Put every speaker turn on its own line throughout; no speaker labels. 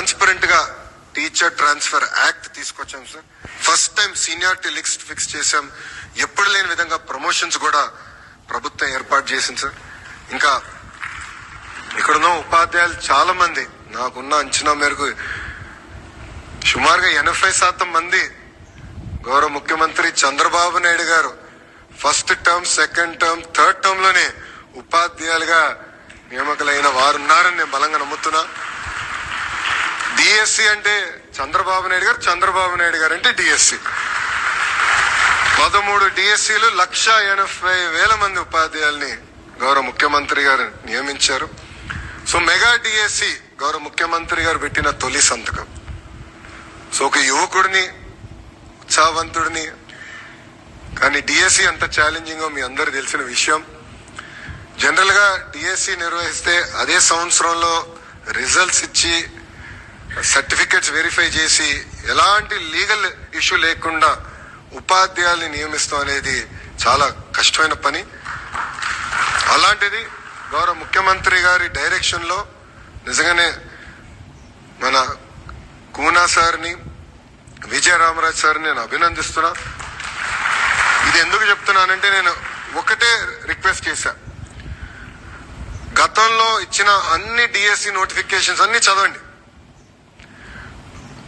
ట్రాన్స్పరెంట్గా teacher transfer act తీసుకొచ్చాం sir first time seniority list fix చేశాం. ఎప్పుడు లేని విధంగా ప్రమోషన్స్ కూడా ప్రభుత్వం ఏర్పాటు చేసింది సార్ ఇంకా ఇక్కడున్న ఉపాధ్యాయులు చాలా మంది నాకున్న అంచనా మేరకు సుమారుగా ఎనభై శాతం మంది గౌరవ ముఖ్యమంత్రి Chandrababu Naidu garu first term second term third టర్మ్లోనే ఉపాధ్యాయులుగా నియామకులైన వారు ఉన్నారని నేను బలంగా నమ్ముతున్నా. డిఎస్సి అంటే చంద్రబాబు నాయుడు గారు చంద్రబాబు నాయుడు గారు అంటే డిఎస్సి. పదమూడు డిఎస్సీలు లక్ష ఎనభై వేల మంది ఉపాధ్యాయుల్ని గౌరవ ముఖ్యమంత్రి గారు నియమించారు. సో మెగా డిఎస్సి గౌరవ ముఖ్యమంత్రి గారు పెట్టిన తొలి సంతకం. సో ఒక యువకుడిని ఉత్సాహవంతుడిని కానీ డిఎస్సి అంత ఛాలెంజింగ్ మీ అందరు తెలిసిన విషయం. జనరల్గా డిఎస్సి నిర్వహిస్తే అదే సంవత్సరంలో రిజల్ట్స్ ఇచ్చి సర్టిఫికెట్స్ వెరిఫై చేసి ఎలాంటి లీగల్ ఇష్యూ లేకుండా ఉపాధ్యాయుల్ని నియమిస్తాం అనేది చాలా కష్టమైన పని. అలాంటిది గౌరవ ముఖ్యమంత్రి గారి డైరెక్షన్లో నిజంగానే మన కూనా సార్ని విజయ రామరాజ్ సార్ని నేను అభినందిస్తున్నా. ఇది ఎందుకు చెప్తున్నానంటే నేను ఒకటే రిక్వెస్ట్ చేశా. గతంలో ఇచ్చిన అన్ని డిఎస్సి నోటిఫికేషన్స్ అన్ని చదవండి.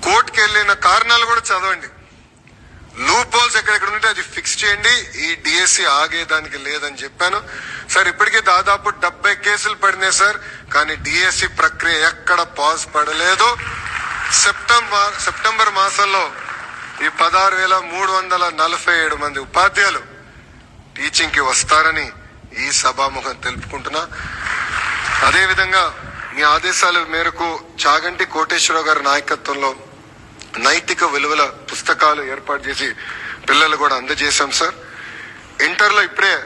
కోర్టుకి వెళ్ళిన కారణాలు కూడా చదవండి. లూప్ హోల్స్ ఎక్కడెక్కడ ఉంటే అది ఫిక్స్ చేయండి. ఈ డిఎస్సి ఆగేదానికి లేదని చెప్పాను. సార్ ఇప్పటికే దాదాపు డెబ్బై కేసులు పడినాయి సార్. కానీ డిఎస్సి ప్రక్రియ ఎక్కడ పాజ్ పడలేదు. సెప్టెంబర్ సెప్టెంబర్ మాసంలో ఈ పదహారు వేల మూడు వందల నలభై ఏడు మంది ఉపాధ్యాయులు టీచింగ్కి వస్తారని ఈ సభాముఖం తెలుపుకుంటున్నా. అదేవిధంగా మీ ఆదేశాల మేరకు చాగంటి కోటేశ్వరరావు గారి నాయకత్వంలో నైతిక విలువల పుస్తకాలు ఏర్పాటు చేసి పిల్లలు కూడా అందజేశాం సార్. ఇంటర్లో ఇప్పుడే